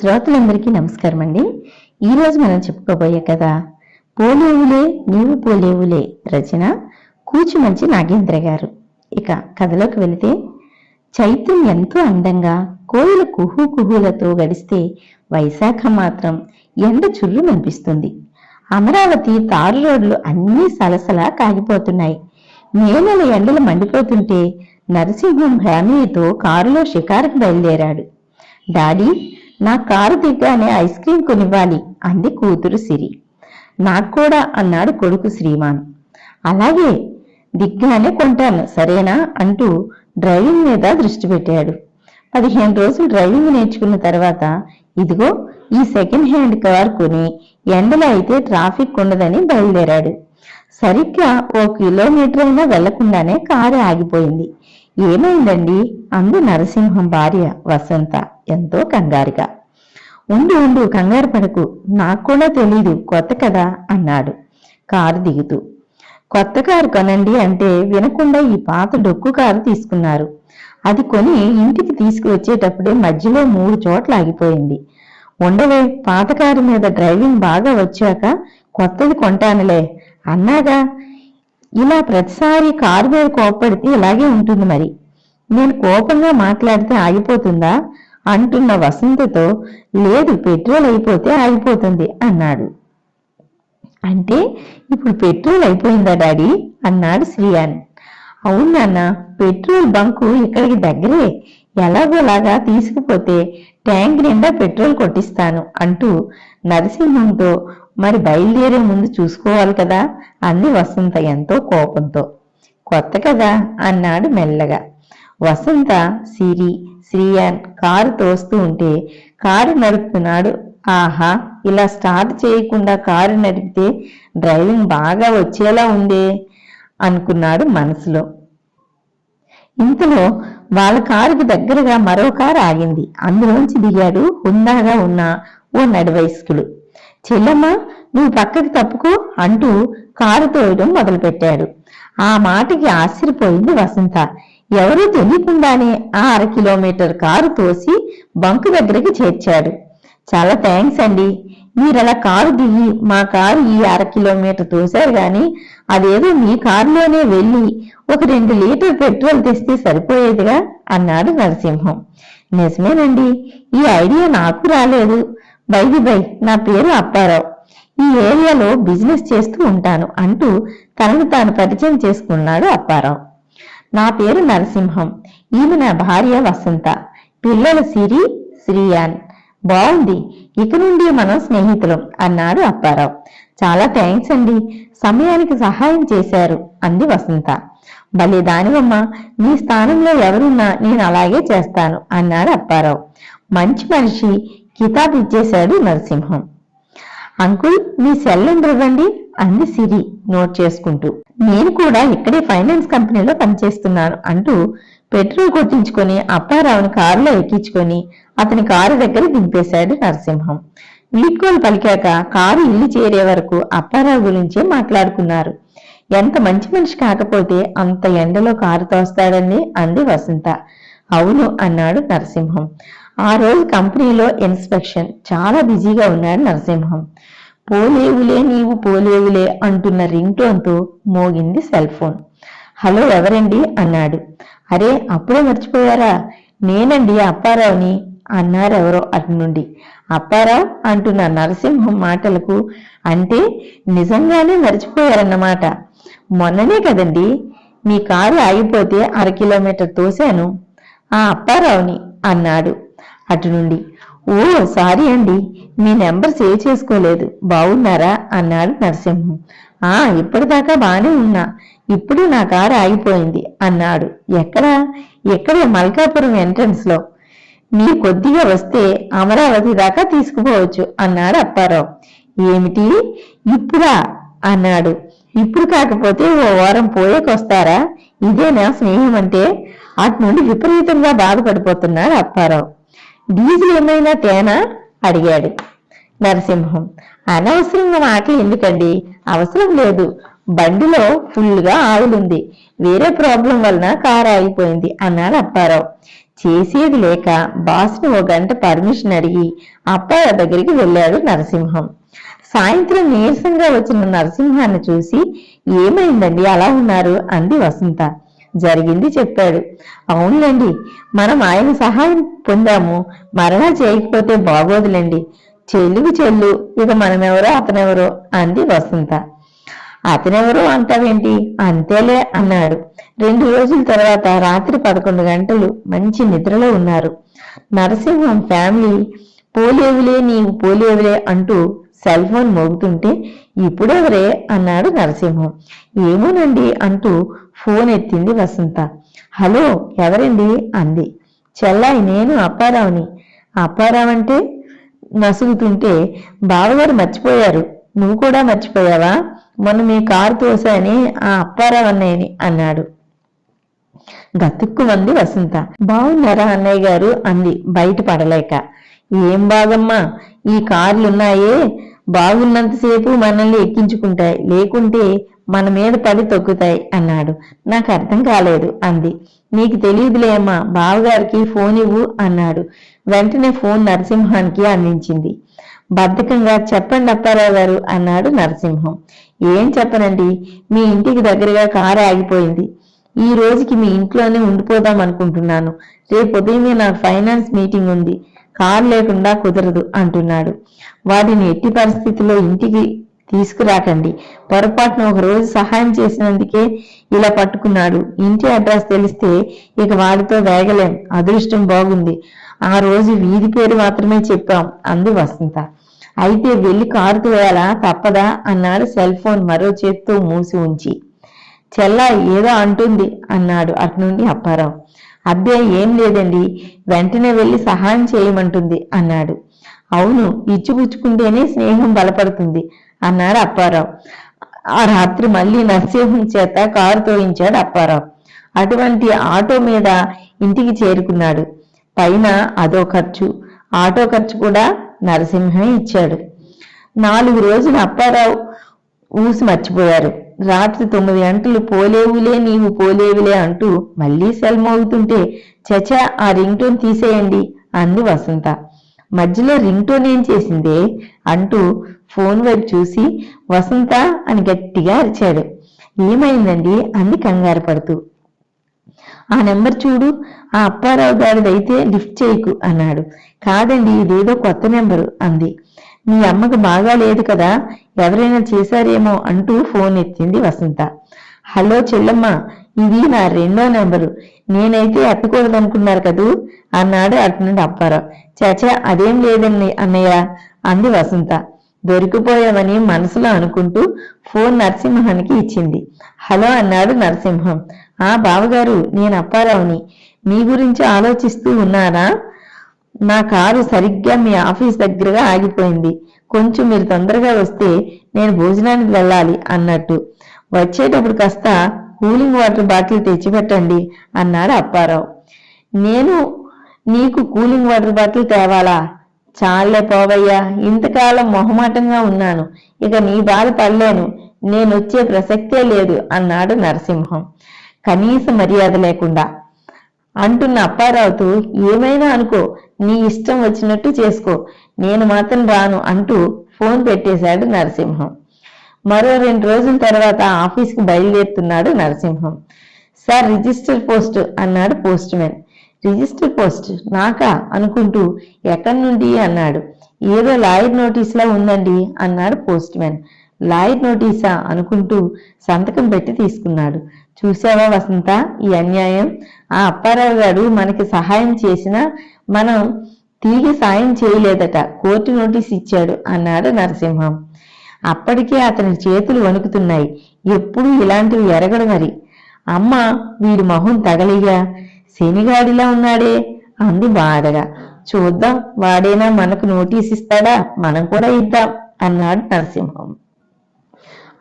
శ్రోతలందరికీ నమస్కారం అండి ఈరోజు మనం చెప్పుకోబోయే కథ పోలేవులే నీవు పోలేవులే రచన కూచుమంచి నాగేంద్ర గారు. ఇక కథలోకి వెళితే చైత్రం ఎంతో అందంగా కోయిల కుహు కుహులతో గడిస్తే వైశాఖ మాత్రం ఎండ చుర్రు అనిపిస్తుంది అమరావతి తారు రోడ్లు అన్నీ సలసలా కాగిపోతున్నాయి. మేనల ఎండలు మండిపోతుంటే నరసింహం ఫ్యామిలీతో కారులో షికారుకు బయలుదేరాడు. డాడీ నా కారు దిగ్గానే ఐస్ క్రీం కొనివ్వాలి అంది కూతురు సిరి. నాకు కూడా అన్నాడు కొడుకు శ్రీమాన్. అలాగే దిగ్గానే కొంటాను సరేనా? అంటూ డ్రైవింగ్ మీద దృష్టి పెట్టాడు. పదిహేను రోజులు డ్రైవింగ్ నేర్చుకున్న తర్వాత ఇదిగో ఈ సెకండ్ హ్యాండ్ కార్ కొని ఎండలో అయితే ట్రాఫిక్ ఉండదని బయలుదేరాడు. సరిగ్గా ఓ కిలోమీటర్ అయినా వెళ్ళకుండానే కారు ఆగిపోయింది. ఏమైందండి? అంది నరసింహం భార్య వసంత ఎంతో కంగారుగా. ఉండు ఉండు కంగారు పడకు నాకు కూడా తెలీదు కొత్త కదా అన్నాడు. కారు దిగుతూ. కొత్త కారు కొనండి అంటే వినకుండా ఈ పాత డొక్కు కారు తీసుకున్నారు. అది కొని ఇంటికి తీసుకువచ్చేటప్పుడే మధ్యలో మూడు చోట్ల ఆగిపోయింది. ఉండవే పాత కారు మీద డ్రైవింగ్ బాగా వచ్చాక కొత్తది కొంటానులే అన్నాగా. ఇలా ప్రతిసారి కారు మీద కోపడితే ఇలాగే ఉంటుంది మరి. నేను కోపంగా మాట్లాడితే ఆగిపోతుందా? అంటున్న వసంతతో లేదు పెట్రోల్ అయిపోతే ఆగిపోతుంది అన్నాడు. అంటే ఇప్పుడు పెట్రోల్ అయిపోయిందా డాడీ? అన్నాడు శ్రీయాన్. అవును నాన్న పెట్రోల్ బంకు ఇక్కడికి దగ్గరే. ఎలాగోలాగా తీసుకుపోతే ట్యాంక్ నిండా పెట్రోల్ కొట్టిస్తాను అంటూ నరసింహంతో మరి బయలుదేరే ముందు చూసుకోవాలి కదా? అంది వసంత ఎంతో కోపంతో. కొత్త కదా? అన్నాడు మెల్లగా. వసంత సిరి శ్రీయాన్ కారు తోస్తూ ఉంటే కారు నడుపుతున్నాడు. ఆహా ఇలా స్టార్ట్ చేయకుండా కారు నడిపితే డ్రైవింగ్ బాగా వచ్చేలా ఉందే? అనుకున్నాడు మనసులో. ఇంతలో వాళ్ళ కారుకు దగ్గరగా మరో కారు ఆగింది. అందులోంచి దిగాడు. హుందాగా ఉన్న ఓ నడివయస్కుడు. చెల్లమ్మా నువ్వు పక్కకి తప్పుకో అంటూ కారు తోయడం మొదలుపెట్టాడు. ఆ మాటకి ఆశ్చర్యపోయింది వసంత. ఎవరూ తెలియకుండానే ఆ అర కిలోమీటర్ కారు తోసి బంకు దగ్గరికి చేర్చాడు. చాలా థ్యాంక్స్ అండి. మీరు అలా కారు దిగి మా కారు ఈ అర కిలోమీటర్ తోశారు గాని అదేదో మీ కారులోనే వెళ్ళి ఒక రెండు లీటర్ పెట్రోల్ తెస్తే సరిపోయేదిగా అన్నాడు నరసింహం. నిజమేనండి. ఈ ఐడియా నాకు రాలేదు. బైది బై నా పేరు అప్పారావు. ఈ ఏరియాలో బిజినెస్ చేస్తూ ఉంటాను అంటూ తనను తాను పరిచయం చేసుకున్నాడు అప్పారావు. నా పేరు నరసింహం. ఈమె నా భార్య వసంత. పిల్లల సిరి శ్రీయాన్. బాగుంది. ఇక నుండి మనం స్నేహితులం అన్నాడు అప్పారావు. చాలా థ్యాంక్స్ అండి. సమయానికి సహాయం చేశారు అంది వసంత. భలే దానివమ్మ. మీ స్థానంలో ఎవరున్నా నేను అలాగే చేస్తాను అన్నాడు అప్పారావు. మంచి మనిషి. కితాబ్ ఇచ్చేశాడు నరసింహం. అంకుల్ మీ సెల్ నెంబర్ ఇవ్వండి అంది సిరి నోట్ చేసుకుంటూ. నేను కూడా ఇక్కడే ఫైనాన్స్ కంపెనీలో పనిచేస్తున్నాను అంటూ పెట్రోల్ కొట్టించుకొని అప్పారావుని కారులో ఎక్కించుకొని అతని కారు దగ్గర దింపేశాడు నరసింహం. వీడ్కోలు పలికాక కారు ఇల్లు చేరే వరకు అప్పారావు గురించే మాట్లాడుకున్నారు. ఎంత మంచి మనిషి కాకపోతే అంత ఎండలో కారు తోస్తాడని అంది వసంత. అవును అన్నాడు నరసింహం. ఆ రోజు కంపెనీలో ఇన్స్పెక్షన్. చాలా బిజీగా ఉన్నాడు నరసింహం. పోలేవులే నీవు పోలేవులే అంటున్న రింగ్ టోన్తో మోగింది సెల్ ఫోన్. హలో ఎవరండి? అన్నాడు. అరే అప్పుడే మర్చిపోయారా? నేనండి అప్పారావుని. అన్నారెవరో? అటు నుండి. అప్పారావు? అంటున్న నరసింహం మాటలకు. అంటే నిజంగానే మర్చిపోయారన్నమాట. మొన్ననే కదండి మీ కారు ఆగిపోతే అర కిలోమీటర్ తోశాను. ఆ అప్పారావుని? అన్నాడు. అటు నుండి. ఓ సారీ అండి. మీ నెంబర్ సేవ్ చేసుకోలేదు. బాగున్నారా అన్నాడు నరసింహం. ఆ ఇప్పటిదాకా బానే ఉన్నా. ఇప్పుడు నా కారు ఆగిపోయింది అన్నాడు. ఎక్కడ? ఎక్కడే మల్కాపురం ఎంట్రన్స్లో మీరు కొద్దిగా వస్తే అమరావతి దాకా తీసుకుపోవచ్చు అన్నాడు అప్పారావు. ఏమిటి? ఇప్పుడా? అన్నాడు. ఇప్పుడు కాకపోతే ఓ వారం పోయేకొస్తారా? ఇదేనా స్నేహం అంటే అటు నుండి విపరీతంగా బాధపడిపోతున్నాడు అప్పారావు. డీజిల్ ఏమైనా తేనా? అడిగాడు నరసింహం. అనవసరంగా మాటలు ఎందుకండి? అవసరం లేదు. బండిలో ఫుల్గా ఆవులుంది. వేరే ప్రాబ్లం వలన కారు ఆగిపోయింది అన్నాడు అప్పారావు. చేసేది లేక బాస్ని ఓ గంట పర్మిషన్ అడిగి అప్పారావు దగ్గరికి వెళ్ళాడు నరసింహం. సాయంత్రం నీరసంగా వచ్చిన నరసింహాన్ని చూసి ఏమైందండి? అలా ఉన్నారు? అంది వసంత. జరిగింది చెప్పాడు. అవునులేండి మనం ఆయన సహాయం పొందాము. మరలా చేయకపోతే బాగోదులేండి. చెల్లుకు చెల్లు ఇక మనమెవరో అతనెవరో అంది వసంత. అతనెవరో అంటావేంటి? అంతేలే అన్నాడు. రెండు రోజుల తర్వాత రాత్రి పదకొండు గంటలు మంచి నిద్రలో ఉన్నారు. నరసింహం ఫ్యామిలీ పోలేవులే నీవు పోలేవులే అంటూ సెల్ ఫోన్ మోగుతుంటే ఇప్పుడెవరే అన్నాడు నరసింహం. ఏమోనండి అంటూ ఫోన్ ఎత్తింది వసంత. హలో ఎవరండి? అంది. చెల్లాయి నేను అప్పారావుని. అప్పారావు అంటే? నసుగుతుంటే బావగారు మర్చిపోయారు. నువ్వు కూడా మర్చిపోయావా? మొన్న మీ కారు తోసాని ఆ అప్పారావు అన్నయ్యని అన్నాడు. గతుక్కు మంది వసంత. బాగున్నారా అన్నయ్య గారు? అంది బయట పడలేక. ఏం బాగమ్మా? ఈ కార్లున్నాయే బాగున్నంతసేపు మనల్ని ఎక్కించుకుంటాయి. లేకుంటే మన మీద పడి తొక్కుతాయి అన్నాడు. నాకు అర్థం కాలేదు అంది. నీకు తెలియదులే అమ్మా బావగారికి ఫోన్ ఇవ్వు అన్నాడు. వెంటనే ఫోన్ నరసింహానికి అందించింది. బద్ధకంగా చెప్పండి అప్పారావు గారు అన్నాడు నరసింహం. ఏం చెప్పనండి? మీ ఇంటికి దగ్గరగా కారు ఆగిపోయింది. ఈ రోజుకి మీ ఇంట్లోనే ఉండిపోదాం అనుకుంటున్నాను. రేపు ఉదయమే నాకు ఫైనాన్స్ మీటింగ్ ఉంది. కారు లేకుండా కుదరదు అంటున్నాడు. వాటిని ఎట్టి పరిస్థితిలో ఇంటికి తీసుకురాకండి. పొరపాటున ఒక రోజు సహాయం చేసినందుకే ఇలా పట్టుకున్నాడు. ఇంటి అడ్రస్ తెలిస్తే ఇక వాడితో వేగలేం. అదృష్టం బాగుంది. ఆ రోజు వీధి పేరు మాత్రమే చెప్పాం. అంది వసంత. అయితే వెళ్ళి కారు తోయాలా? తప్పదా? అన్నాడు సెల్ ఫోన్ మరో చేత్తో మూసి ఉంచి. చెల్లా ఏదో అంటుంది అన్నాడు అటునుండి అప్పారావు. అబ్బే ఏం లేదండి. వెంటనే వెళ్ళి సహాయం చేయమంటుంది అన్నాడు. అవును ఇచ్చిపుచ్చుకుంటేనే స్నేహం బలపడుతుంది అన్నాడు అప్పారావు. ఆ రాత్రి మళ్ళీ నర్సింహం చేత కారు తోయించాడు అప్పారావు. అటువంటి ఆటో మీద ఇంటికి చేరుకున్నాడు. పైన అదో ఖర్చు. ఆటో ఖర్చు కూడా నరసింహమే ఇచ్చాడు. నాలుగు రోజులు అప్పారావు ఊసి మర్చిపోయారు. రాత్రి తొమ్మిది గంటలు పోలేవులే నీవు పోలేవులే అంటూ మళ్ళీ సెల్ మోగుతుంటే చచా ఆ రింగ్ టోన్ తీసేయండి అంది వసంత. మధ్యలో రింగ్ టోన్ ఏం చేసిందే అంటూ ఫోన్ వైపు చూసి వసంత అని గట్టిగా అరిచాడు. ఏమైందండి? అంది కంగారు పడుతూ. ఆ నెంబర్ చూడు ఆ అప్పారావు గారిదైతే లిఫ్ట్ చేయకు అన్నాడు. కాదండి ఇదేదో కొత్త నెంబరు అంది. మీ అమ్మకు బాగా లేదు కదా ఎవరైనా చేశారేమో అంటూ ఫోన్ ఎత్తింది వసంత. హలో చెల్లమ్మ ఇది నా రెండో నెంబరు. నేనైతే ఎత్తకూడదనుకున్నారు కదూ? అన్నాడు అటు నుండి అప్పారావు చాచా అదేం లేదండి అన్నయ్య అంది వసంత. దొరికిపోయామని మనసులో అనుకుంటూ ఫోన్ నరసింహానికి ఇచ్చింది. హలో అన్నాడు నరసింహం. ఆ బావగారు నేను అప్పారావుని మీ గురించి ఆలోచిస్తూ ఉన్నారా? నా కారు సరిగ్గా మీ ఆఫీస్ దగ్గరగా ఆగిపోయింది. కొంచెం మీరు తొందరగా వస్తే నేను భోజనానికి వెళ్ళాలి అన్నట్టు. వచ్చేటప్పుడు కాస్త కూలింగ్ వాటర్ బాటిల్ తెచ్చిపెట్టండి అన్నాడు అప్పారావు. నేను నీకు కూలింగ్ వాటర్ బాటిల్ తేవాలా? చాలే పోవయ్యా ఇంతకాలం మొహమాటంగా ఉన్నాను. ఇక నీ బాధ పడలేను. నేనొచ్చే ప్రసక్తే లేదు అన్నాడు నరసింహం. కనీస మర్యాద లేకుండా. అంటున్న అప్పారావుతో ఏమైనా అనుకో నీ ఇష్టం వచ్చినట్టు చేసుకో నేను మాత్రం రాను అంటూ ఫోన్ పెట్టేశాడు నరసింహం. మరో రెండు రోజుల తర్వాత ఆఫీస్కి బయలుదేరుతున్నాడు నరసింహం. సార్ రిజిస్టర్ పోస్ట్ అన్నాడు పోస్ట్ మ్యాన్ రిజిస్టర్ పోస్ట్? నాకా? అనుకుంటూ ఎక్కడి నుండి? అన్నాడు. ఏదో లాయర్ నోటీస్లా ఉందండి అన్నాడు పోస్ట్ మ్యాన్ లాయర్ నోటీసా? అనుకుంటూ సంతకం పెట్టి తీసుకున్నాడు. చూసావా వసంత? ఈ అన్యాయం. ఆ అప్పారావు గారు మనకి సహాయం చేసినా మనం తిరిగి సాయం చేయలేదట. కోర్టు నోటీస్ ఇచ్చాడు అన్నాడు నరసింహం. అప్పటికే అతని చేతులు వణుకుతున్నాయి. ఎప్పుడూ ఇలాంటివి ఎరగడు మరి. అమ్మ వీడి మొహం తగలిగా శనిగాడిలా ఉన్నాడే అంది బాధగా. చూద్దాం వాడేనా మనకు నోటీస్ ఇస్తాడా? మనం కూడా ఇద్దాం అన్నాడు నరసింహం.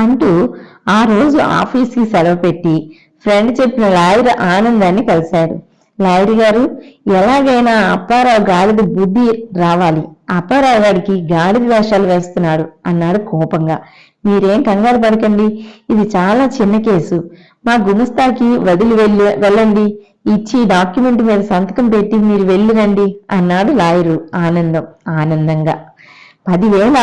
అంటూ ఆ రోజు ఆఫీస్కి సెలవు పెట్టి ఫ్రెండ్ చెప్పిన లాయర్ ఆనందాన్ని కలిశాడు లాయర్ గారు ఎలాగైనా అప్పారావు గాడిద బుద్ధి రావాలి. అప్పారావు గారికి గాడిద వేషాలు వేస్తున్నాడు అన్నాడు కోపంగా. మీరేం కంగారు పడకండి. ఇది చాలా చిన్న కేసు. మా గుమస్తాకి వదిలి వెళ్ళి వెళ్ళండి. ఇచ్చి డాక్యుమెంట్ మీద సంతకం పెట్టి మీరు వెళ్ళి రండి అన్నాడు లాయరు ఆనందం ఆనందంగా. పదివేల?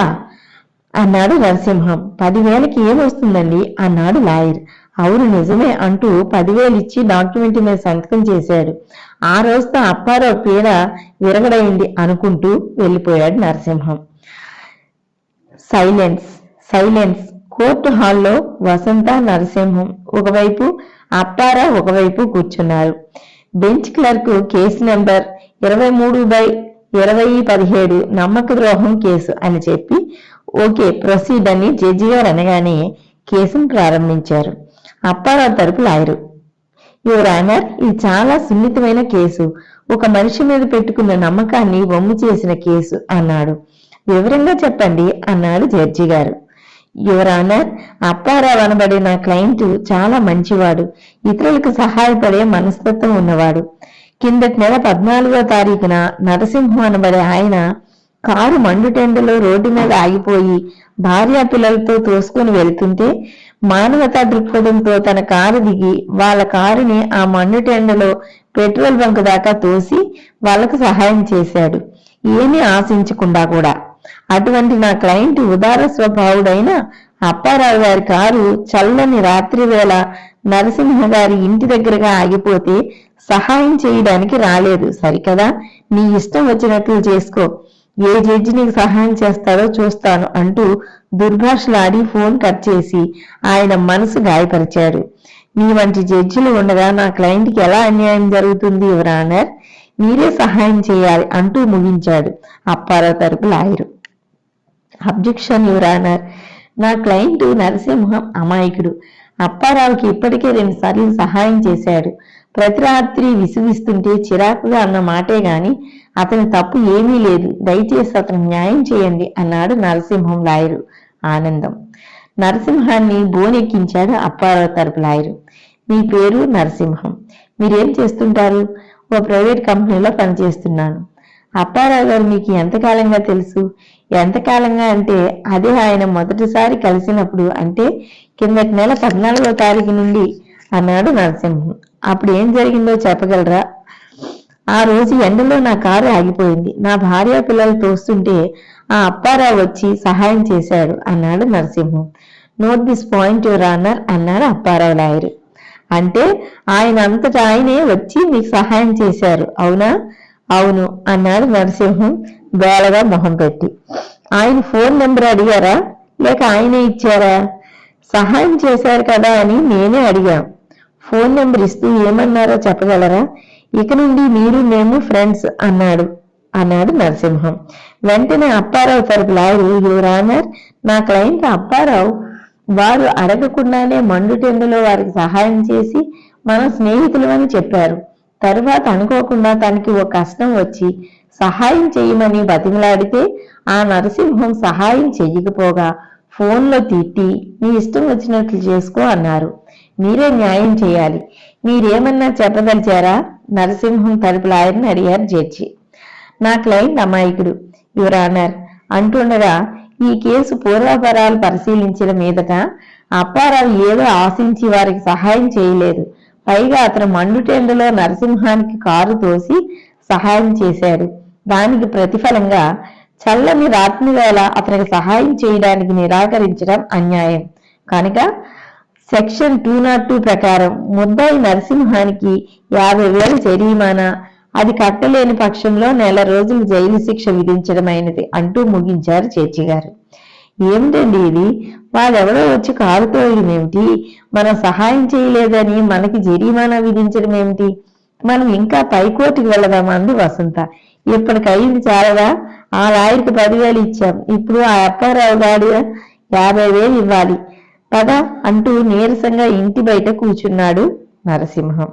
అన్నాడు నరసింహం. పదివేలకి ఏమొస్తుందండి అన్నాడు లాయర్. అవును నిజమే అంటూ పదివేలు ఇచ్చి డాక్యుమెంట్ మీద సంతకం చేశాడు. ఆ రోజుతో అప్పారావు పీడ విరగడైంది అనుకుంటూ వెళ్ళిపోయాడు నరసింహం. Silence silence. కోర్టు హాల్లో వసంత నరసింహం ఒకవైపు అప్పారా ఒకవైపు కూర్చున్నారు. బెంచ్ క్లర్క్ కేసు నెంబర్ ఇరవై మూడు బై ఇరవై పదిహేడు నమ్మక ద్రోహం కేసు అని చెప్పి ఓకే ప్రొసీడ్ అని జడ్జి గారు అనగానే కేసును ప్రారంభించారు. అప్పారావు తరపు లాయరు. యువర్ ఆనర్ ఇది చాలా సున్నితమైన కేసు. ఒక మనిషి మీద పెట్టుకున్న నమ్మకాన్ని వమ్ము చేసిన కేసు అన్నాడు. వివరంగా చెప్పండి అన్నాడు జడ్జి గారు యువర్ ఆనర్ అప్పారావు అనబడే నా క్లయింట్ చాలా మంచివాడు. ఇతరులకు సహాయపడే మనస్తత్వం ఉన్నవాడు. కిందటి నెల పద్నాలుగో తారీఖున నరసింహం అనబడే ఆయన కారు మండుటెండలో రోడ్డు మీద ఆగిపోయి భార్య పిల్లలతో తోసుకొని వెళ్తుంటే మానవతా దృక్పథంతో తన కారు దిగి వాళ్ళ కారుని ఆ మండుటెండలో పెట్రోల్ బంక్ దాకా తోసి వాళ్ళకు సహాయం చేశాడు. ఏమీ ఆశించకుండా కూడా. అటువంటి నా క్లయింట్ ఉదార స్వభావుడైన అప్పారావు గారి కారు చల్లని రాత్రి వేళ నరసింహ గారి ఇంటి దగ్గరగా ఆగిపోతే సహాయం చేయడానికి రాలేదు. సరికదా? నీ ఇష్టం వచ్చినట్లు చేసుకో. ఏ జడ్జి నీకు సహాయం చేస్తాడో చూస్తాను అంటూ దుర్భాషలాడి ఫోన్ కట్ చేసి ఆయన మనసు గాయపరిచాడు. నీ వంటి జడ్జిలు ఉండగా నా క్లయింట్కి ఎలా అన్యాయం జరుగుతుంది యువరానర్ మీరే సహాయం చేయాలి అంటూ ముగించాడు అప్పారావు తరపు లాయరు. అబ్జెక్షన్ యువరానర్ నా క్లయింట్ నరసింహం అమాయకుడు. అప్పారావుకి ఇప్పటికే రెండు సార్లు సహాయం చేశాడు. ప్రతి రాత్రి విసిగిస్తుంటే చిరాకుగా అన్న మాటే గాని అతని తప్పు ఏమీ లేదు. దయచేసి అతను న్యాయం చేయండి అన్నాడు నరసింహం లాయరు ఆనందం. నరసింహాన్ని బోనెక్కించాడు అప్పారావు తరపు లాయరు. మీ పేరు నరసింహం. మీరేం చేస్తుంటారు? ఓ ప్రైవేట్ కంపెనీలో పనిచేస్తున్నాను. అప్పారావు గారు మీకు ఎంతకాలంగా తెలుసు? ఎంతకాలంగా అంటే అదే ఆయన మొదటిసారి కలిసినప్పుడు అంటే కిందటి నెల పద్నాలుగో తారీఖు నుండి అన్నాడు నరసింహం. అప్పుడు ఏం జరిగిందో చెప్పగలరా? ఆ రోజు ఎండలో నా కారు ఆగిపోయింది. నా భార్య పిల్లలు తోస్తుంటే ఆ అప్పారావు వచ్చి సహాయం చేశాడు అన్నాడు Narasimham. Note this point your honour అన్నాడు అప్పారావు లాయరు. అంటే ఆయన అంతటా ఆయనే వచ్చి మీకు సహాయం చేశారు అవునా? అవును అన్నాడు నరసింహం. బేలగా మొహం పెట్టి. ఆయన ఫోన్ నెంబర్ అడిగారా? లేక ఆయనే ఇచ్చారా? సహాయం చేశారు కదా అని నేనే అడిగాం. ఫోన్ నెంబర్ ఇస్తూ ఏమన్నారో చెప్పగలరా? ఇక నుండి మీరు మేము ఫ్రెండ్స్ అన్నాడు అన్నాడు నరసింహం. వెంటనే అప్పారావు తరపు లాయరు యువర్ ఆనర్ నా క్లయింట్ అప్పారావు వారు అడగకుండానే మండుటెండలో వారికి సహాయం చేసి మన స్నేహితులమని చెప్పారు. తరువాత అనుకోకుండా తనకి ఓ కష్టం వచ్చి సహాయం చేయమని బతిమలాడితే ఆ నరసింహం సహాయం చెయ్యకపోగా ఫోన్లో తిట్టి నీ ఇష్టం వచ్చినట్లు చేసుకో అన్నారు. మీరే న్యాయం చేయాలి. మీరేమన్నా చెప్పదలిచారా నరసింహం తలుపు లాయర్ని అడిగారు జడ్జి. నా క్లయింట్ అమాయకుడు యువర్ ఆనర్. అంటుండగా ఈ కేసు పూర్వాపరాలు పరిశీలించిన మీదట అప్పారావు ఏదో ఆశించి వారికి సహాయం చేయలేదు. పైగా అతను మండుటెండలో నరసింహానికి కారు తోసి సహాయం చేశాడు. దానికి ప్రతిఫలంగా చల్లని రాత్రి వేళ అతనికి సహాయం చేయడానికి నిరాకరించడం అన్యాయం. కనుక సెక్షన్ టూ నాట్ టూ ప్రకారం ముద్దాయి నరసింహానికి యాభై వేల జరిమానా అది కట్టలేని పక్షంలో నెల రోజులు జైలు శిక్ష విధించడమైనది అంటూ ముగించారు చేర్చి గారు ఏమిటండి ఇది? వాళ్ళెవరో వచ్చి కారుతోయడమేమిటి ఏమిటి? మనం సహాయం చేయలేదని మనకి జరిమానా విధించడం ఏమిటి? మనం ఇంకా పైకోటికి వెళదామా అంది వసంత. ఇప్పటికైంది చాలదా? ఆ లాయర్కి పదివేలు ఇచ్చాం. ఇప్పుడు ఆ అప్పారావు గాడి యాభై వేలు ఇవ్వాలి. పద అంటూ నీరసంగా ఇంటి బయట కూర్చున్నాడు నరసింహం.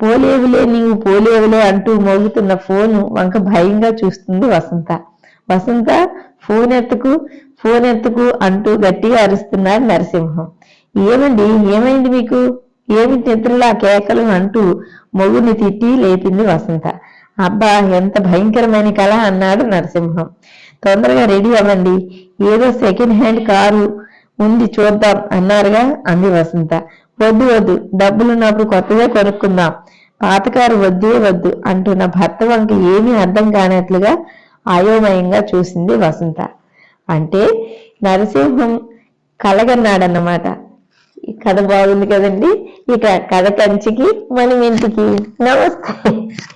పోలేవులే నీవు పోలేవులే అంటూ మోగుతున్న ఫోను వంక భయంగా చూస్తుంది వసంత. వసంత ఫోన్ ఎత్తుకు ఫోన్ ఎత్తుకు అంటూ గట్టిగా అరుస్తున్నాడు నరసింహం. ఏమండి ఏమైంది మీకు? ఏమి నిద్రలా కేకలు అంటూ మొగుని తిట్టి లేపింది వసంత. అబ్బా ఎంత భయంకరమైన కళ అన్నాడు నరసింహం. తొందరగా రెడీ అవ్వండి. ఏదో సెకండ్ హ్యాండ్ కారు ఉంది చూద్దాం అన్నారుగా అంది వసంత. వద్దు వద్దు డబ్బులున్నప్పుడు కొత్తదే కొనుక్కుందాం. పాతకారు వద్దే వద్దు అంటున్న భర్త వంక ఏమీ అర్థం కానట్లుగా అయోమయంగా చూసింది వసంత. అంటే నరసింహం కలగన్నాడన్నమాట. ఈ కథ బాగుంది కదండి. ఇక కథ కంచికి మనం ఇంటికి నమస్తే.